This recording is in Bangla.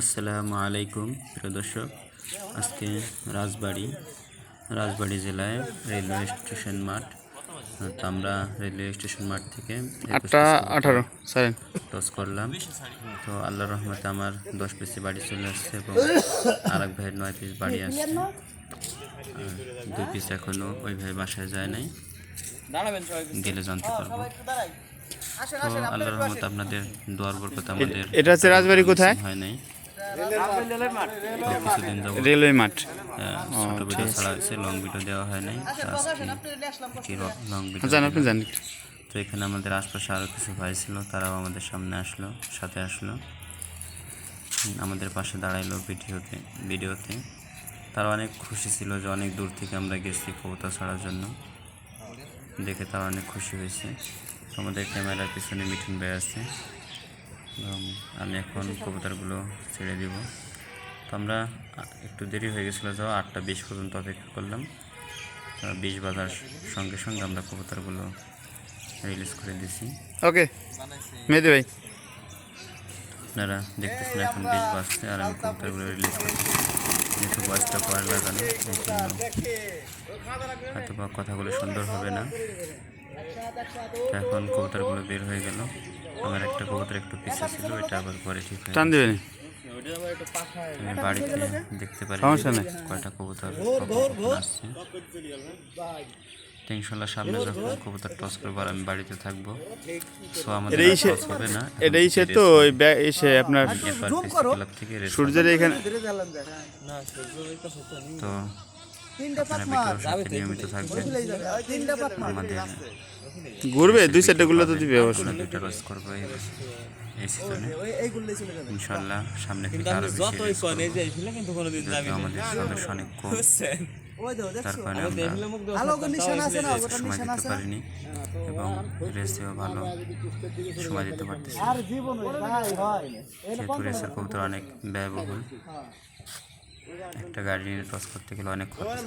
আসসালামু আলাইকুম প্রিয় দর্শক। আজকে রাজবাড়ি রাজবাড়ি জেলায় রেলওয়ে স্টেশন মাঠ। তো আমরা রেলওয়ে স্টেশন মাঠ থেকে আটটা আঠারো সেভেন টস করলাম। তো আল্লাহ রহমতে আমার দশ পিসি বাড়ি চলে আসছে এবং আরেক ভাইয়ের নয় পিস বাড়ি আসছে। আর দুই পিস এখনও ওই ভাই বাসায় যায় নাই। গেলে জানতে পারব। তো আল্লাহ রহমত আপনাদের দোয়ার বরকত আমাদের এটা হচ্ছে রাজবাড়ি কোথায়? হয় নাই। রেলওয়ে মাঠ। ছোট ভিডিও ছাড়া হয়েছে লং ভিডিও দেওয়া হয় নাই। তো আজকে লং ভিডিও জান আপনি জান তো এখানে আমাদের আশপাশে আরও কিছু ভাই ছিল তারাও আমাদের সামনে আসলো সাথে আসলো। আমাদের পাশে দাঁড়াইলো ভিডিওতে ভিডিওতে। তারা অনেক খুশি ছিল যে অনেক দূর থেকে আমরা গেছি কবুতর ছাড়ার জন্য। দেখে তারা অনেক খুশি হয়েছে। তো আমাদের ক্যামেরার পিছনে মিঠুন ভাই আছে। এবং আমি এখন কবুতরগুলো ছেড়ে দিব। তো আমরা একটু দেরি হয়ে গেছিল যাওয়া আটটা বিশ পর্যন্ত অপেক্ষা করলাম। বিশ বাজার সঙ্গে সঙ্গে আমরা কবুতরগুলো রিলিজ করে দিছি। ওকে মেহেদি ভাই। আপনারা দেখতেছেন এখন বিশ বাজছে আর আমি কবুতরগুলো রিলিজ করছি যেহেতু বয়সটা পরে লাগানো এই জন্য হয়তো বা কথাগুলো সুন্দর হবে না। এখন কবুতরগুলো বের হয়ে গেল। আমার একটা কবুতর একটু পিছিয়ে ছিল এটা আবার পরে ঠিক হয়ে টান দিবেন আমি বাড়িতে দেখতে পারি সমস্যা নেই। কয়টা কবুতর আসছে। ইনশাল্লাহ সামনে যখন কবুতর টস করব আর আমি বাড়িতে থাকব। সো আমাদের টস হবে না। এটা ইসে তো ওই এসে আপনার ক্লাব থেকে সূর্যের এখানে তো নিয়মিত আমাদের ঘুরবে দুই চারটে গুলো তো দিবে অবশ্য। দুইটা রস করব এই এই সিজনে ইনশাল্লাহ সামনে থেকে আরও বেশি আমাদের সদস্য অনেক কম। তার কারণে আমরা সময় দিতে পারিনি এবং রেসেও ভালো। সময় দিতে পারতেছি না। যেহেতু রেসের কবুতর অনেক ব্যয়বহুল। একটা গাড়ি নিয়ে টস করতে গেলে অনেক খরচ।